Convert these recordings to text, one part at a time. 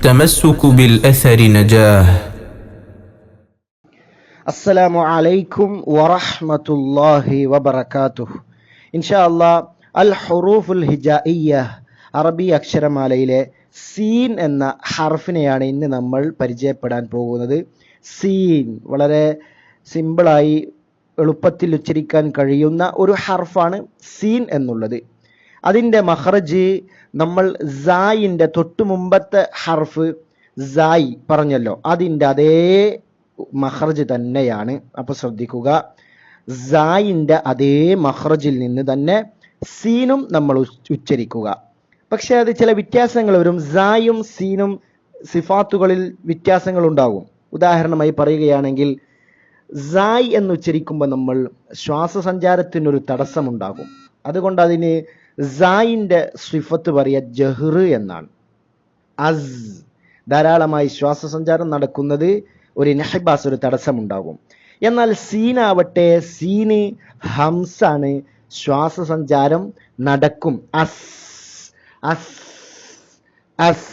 التمسك بالأثر نجاه അസ്സലാമു അലൈക്കും വറഹ്മത്തുള്ളാഹി വബറകാതുഹു ഇൻഷാ അല്ലാ അൽ ഹുറൂഫുൽ ഹിജായിയ അറബി അക്ഷരമാലയിലെ സീൻ എന്ന ഹർഫിനെയാണ് ഇന്ന് നമ്മൾ പരിചയപ്പെടാൻ പോകുന്നത് സീൻ വളരെ സിമ്പിളായി എളുപ്പത്തിൽ ഉച്ചരിക്കാൻ കഴിയുന്ന ഒരു ഹർഫാണ് സീൻ എന്നുള്ളത് അതിന്റെ മഹ്റജ് നമ്മൾ സായിന്റെ തൊട്ടു മുമ്പത്തെ ഹർഫ് സായി പറഞ്ഞല്ലോ. അതിന്റെ അതേ മഹ്റജ് തന്നെയാണ്. അപ്പോൾ ശ്രദ്ധിക്കുക. സായിന്റെ അതേ മഹ്റജിൽ നിന്ന് തന്നെ സീനും നമ്മൾ ഉച്ചരിക്കുക. പക്ഷെ അത് ചില വ്യത്യാസങ്ങൾ വരും. സായും സീനും സിഫാത്തുകളിൽ വ്യത്യാസങ്ങൾ ഉണ്ടാകും. ഉദാഹരണമായി പറയുകയാണെങ്കിൽ സായ് എന്ന് ഉച്ചരിക്കുമ്പോൾ നമ്മൾ ശ്വാസസഞ്ചാരത്തിനൊരു തടസ്സമുണ്ടാകും. അതുകൊണ്ട് അതിന് സായിന്റെ സിഫത്ത് പറയുക ജഹ്ർ എന്നാണ്. അസ് ധാരാളമായി ശ്വാസസഞ്ചാരം നടക്കുന്നത് ഒരു നഹബാസ് ഒരു തടസ്സമുണ്ടാകും. എന്നാൽ സീനാവട്ടെ സീന് ഹംസാണ് ശ്വാസസഞ്ചാരം നടക്കും. അസ് അസ് അസ്.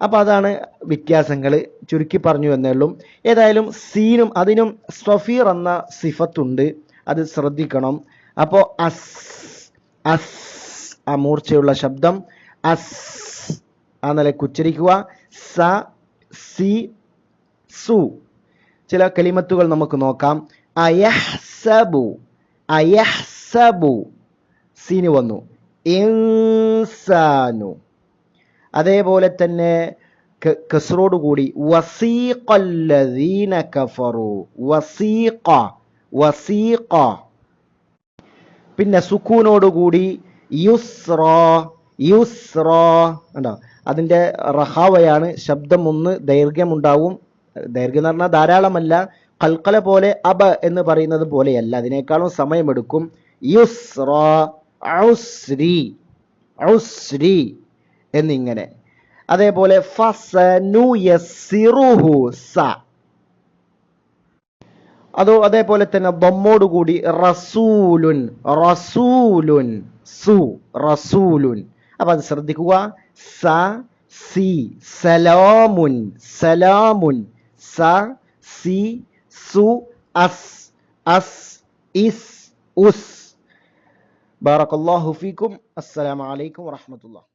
അപ്പൊ അതാണ് വ്യത്യാസങ്ങൾ ചുരുക്കി പറഞ്ഞു എന്നേ ഉള്ളൂ ഏതായാലും സീനും അതിനും സഫീർ എന്ന സിഫത്തുണ്ട് അത് ശ്രദ്ധിക്കണം. അപ്പോൾ അസ് അസ് ആ മൂർച്ചയുള്ള ശബ്ദം. അസ് ആ നിലയ്ക്ക് ഉച്ചരിക്കുക സ സി സു. ചില കലിമത്തുകൾ നമുക്ക് നോക്കാം. അയഹ്സബു അയഹ്സബു. സീന് വന്നു. ഇൻസാനു. അതേപോലെ തന്നെ കസറോട് കൂടി. വസീഖല്ലദീന കഫറു. വസീഖ വസീഖ. പിന്നെ സുക്കൂനോടുകൂടി യുസ്ര യുസ്ര ഉണ്ടോ അതിന്റെ റഹാവയാണ് ശബ്ദം ഒന്ന് ദൈർഘ്യമുണ്ടാവും. ദൈർഘ്യം എന്ന് പറഞ്ഞാൽ ധാരാളമല്ല കൽക്കല പോലെ അബ എന്ന് പറയുന്നത് പോലെയല്ല. അതിനേക്കാളും സമയമെടുക്കും. യുസ്ര ഔസ്രി ഔസ്രി എന്നിങ്ങനെ. അതേപോലെ ഫസനു യസ്സിറുഹു സ. അതോ അതേപോലെ തന്നെ ബൊമ്മോടുകൂടി റസൂലുൻ റസൂലുൻ സു റസൂലുൻ. അപ്പൊ അത് ശ്രദ്ധിക്കുക. സ സി സലാമുൻ സലാമുൻ. സ സി സു അസ് അസ് ഇസ് ഉസ്. ബാറക്കല്ലാഹു ഫീക്കും അസ്സലാമു അലൈക്കും വറഹ്മത്തുള്ളാഹി.